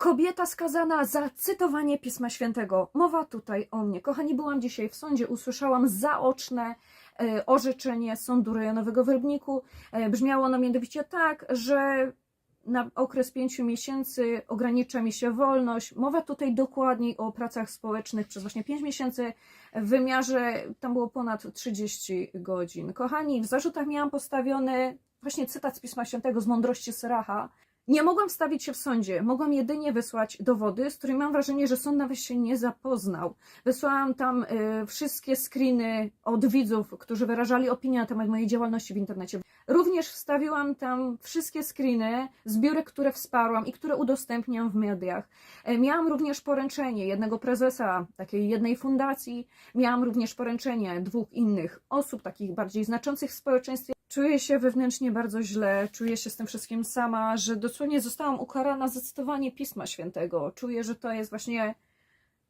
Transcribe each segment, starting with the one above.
Kobieta skazana za cytowanie Pisma Świętego. Mowa tutaj o mnie. Kochani, byłam dzisiaj w sądzie, usłyszałam zaoczne e, orzeczenie Sądu Rejonowego w Rybniku. E, brzmiało ono mianowicie tak, że na okres pięciu miesięcy ogranicza mi się wolność. Mowa tutaj dokładniej o pracach społecznych przez właśnie pięć miesięcy w wymiarze, tam było ponad 30 godzin. Kochani, w zarzutach miałam postawiony właśnie cytat z Pisma Świętego z mądrości Syracha. Nie mogłam wstawić się w sądzie, mogłam jedynie wysłać dowody, z którymi mam wrażenie, że sąd nawet się nie zapoznał. Wysłałam tam y, wszystkie screeny od widzów, którzy wyrażali opinię na temat mojej działalności w internecie. Również wstawiłam tam wszystkie screeny zbiórek, które wsparłam i które udostępniam w mediach. E, Miałam również poręczenie jednego prezesa takiej jednej fundacji, miałam również poręczenie dwóch innych osób, takich bardziej znaczących w społeczeństwie. Czuję się wewnętrznie bardzo źle, czuję się z tym wszystkim sama, że dosłownie zostałam ukarana za cytowanie Pisma Świętego. Czuję, że to jest właśnie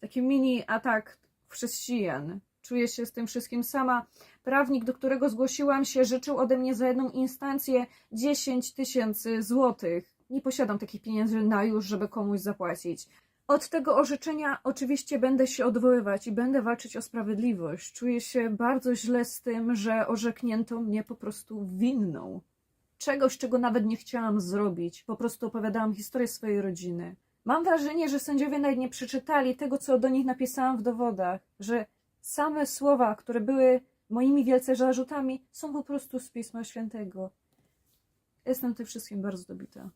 taki mini atak chrześcijan. Czuję się z tym wszystkim sama. Prawnik, do którego zgłosiłam się, życzył ode mnie za jedną instancję 10 tysięcy złotych. Nie posiadam takich pieniędzy na już, żeby komuś zapłacić. Od tego orzeczenia oczywiście będę się odwoływać i będę walczyć o sprawiedliwość. Czuję się bardzo źle z tym, że orzeknięto mnie po prostu winną. Czegoś, czego nawet nie chciałam zrobić. Po prostu opowiadałam historię swojej rodziny. Mam wrażenie, że sędziowie nawet nie przeczytali tego, co do nich napisałam w dowodach, że same słowa, które były moimi wielce zarzutami, są po prostu z Pisma Świętego. Jestem tym wszystkim bardzo dobita.